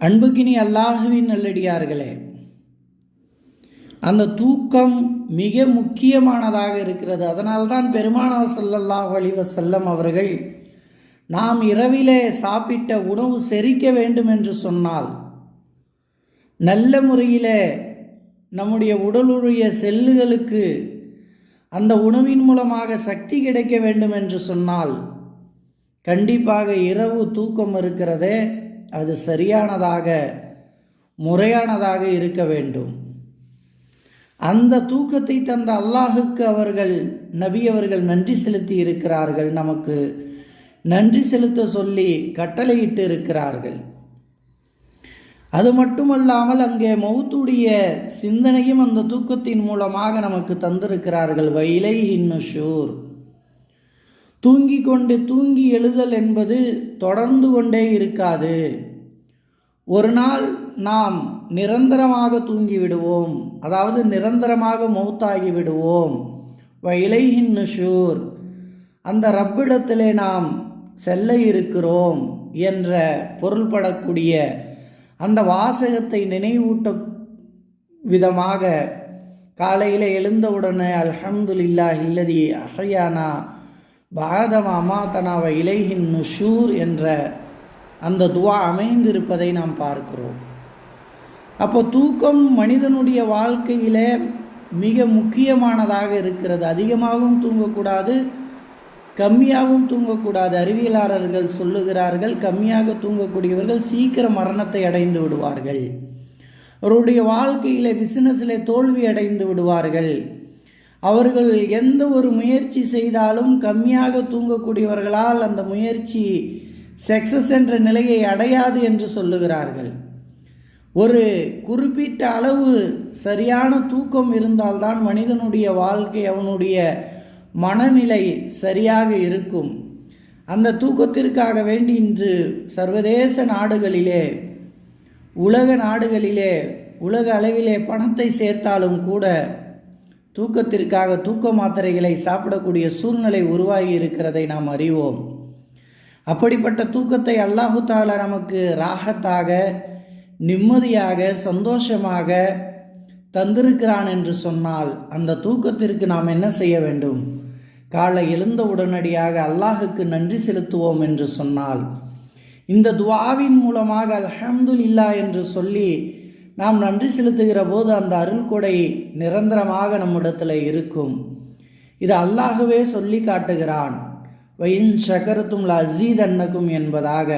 அன்புகினி அல்லாஹுவின் நல்லடியார்களே அந்த தூக்கம் மிக முக்கியமானதாக இருக்கிறது. அதனால்தான் பெருமானார் ஸல்லல்லாஹு அலைஹி வஸல்லம் அவர்கள் நாம் இரவிலே சாப்பிட்ட உணவு செரிக்க வேண்டும் என்று சொன்னால் நல்ல முறையிலே நம்முடைய உடலுடைய செல்லுகளுக்கு அந்த உணவின் மூலமாக சக்தி கிடைக்க வேண்டும் என்று சொன்னால் கண்டிப்பாக இரவு தூக்கம் இருக்கிறதே. அது சரியானதாக முறையானதாக இருக்க வேண்டும். அந்த தூக்கத்தை தந்த அல்லாஹுக்கு அவர்கள் நபி அவர்கள் நன்றி செலுத்தி இருக்கிறார்கள். நமக்கு நன்றி செலுத்த சொல்லி கட்டளையிட்டு இருக்கிறார்கள். அது மட்டுமல்லாமல் அங்கே மௌத்துடைய சிந்தனையும் அந்த தூக்கத்தின் மூலமாக நமக்கு தந்திருக்கிறார்கள். வைலை இன்னுஷூர் தூங்கி கொண்டு தூங்கி எழுதல் என்பது தொடர்ந்து கொண்டே இருக்காது. ஒரு நாள் நாம் நிரந்தரமாக தூங்கிவிடுவோம். அதாவது நிரந்தரமாக மௌத்தாகி விடுவோம் வைலைஹின் நுஷூர். அந்த ரப்பிடத்திலே நாம் செல்ல இருக்கிறோம் என்ற பொருள்படக்கூடிய அந்த வாசகத்தை நினைவூட்ட விதமாக காலையில் எழுந்தவுடனே அல்ஹம்துலில்லா இல்லதி அஹயானா பாதம் அமாத்தனாவ இலைஹின் நுஷூர் என்ற அந்த துவா அமைந்திருப்பதை நாம் பார்க்கிறோம். அப்போ தூக்கம் மனிதனுடைய வாழ்க்கையிலே மிக முக்கியமானதாக இருக்கிறது. அதிகமாகவும் தூங்கக்கூடாது கம்மியாகவும் தூங்கக்கூடாது அறிவியலாளர்கள் சொல்லுகிறார்கள். கம்மியாக தூங்கக்கூடியவர்கள் சீக்கிரம் மரணத்தை அடைந்து விடுவார்கள். அவருடைய வாழ்க்கையில் பிசினஸில் தோல்வி அடைந்து விடுவார்கள். அவர்கள் எந்த ஒரு முயற்சி செய்தாலும் கம்மியாக தூங்கக்கூடியவர்களால் அந்த முயற்சி சக்சஸ் என்ற நிலையை அடையாது என்று சொல்லுகிறார்கள். ஒரு குறிப்பிட்ட அளவு சரியான தூக்கம் இருந்தால்தான் மனிதனுடைய வாழ்க்கை அவனுடைய மனநிலை சரியாக இருக்கும். அந்த தூக்கத்திற்காக வேண்டி இன்று சர்வதேச நாடுகளிலே உலக நாடுகளிலே உலக அளவிலே பணத்தை சேர்த்தாலும் கூட தூக்கத்திற்காக தூக்க மாத்திரைகளை சாப்பிடக்கூடிய சூழ்நிலை உருவாகி இருக்கிறதை நாம் அறிவோம். அப்படிப்பட்ட தூக்கத்தை அல்லாஹு தாலா நமக்கு ராகத்தாக நிம்மதியாக சந்தோஷமாக தந்திருக்கிறான் என்று சொன்னால் அந்த தூக்கத்திற்கு நாம் என்ன செய்ய வேண்டும்? காலை எழுந்த உடனடியாக அல்லாஹுக்கு நன்றி செலுத்துவோம் என்று சொன்னால் இந்த துவாவின் மூலமாக அல்ஹம்துலில்லா என்று சொல்லி நாம் நன்றி செலுத்துகிற போது அந்த அருள் கொடை நிரந்தரமாக நம்மிடத்தில் இருக்கும். இது அல்லாஹுவே சொல்லி காட்டுகிறான். வயின் ஷகரத்தும் லசீதன்னக்கும் என்பதாக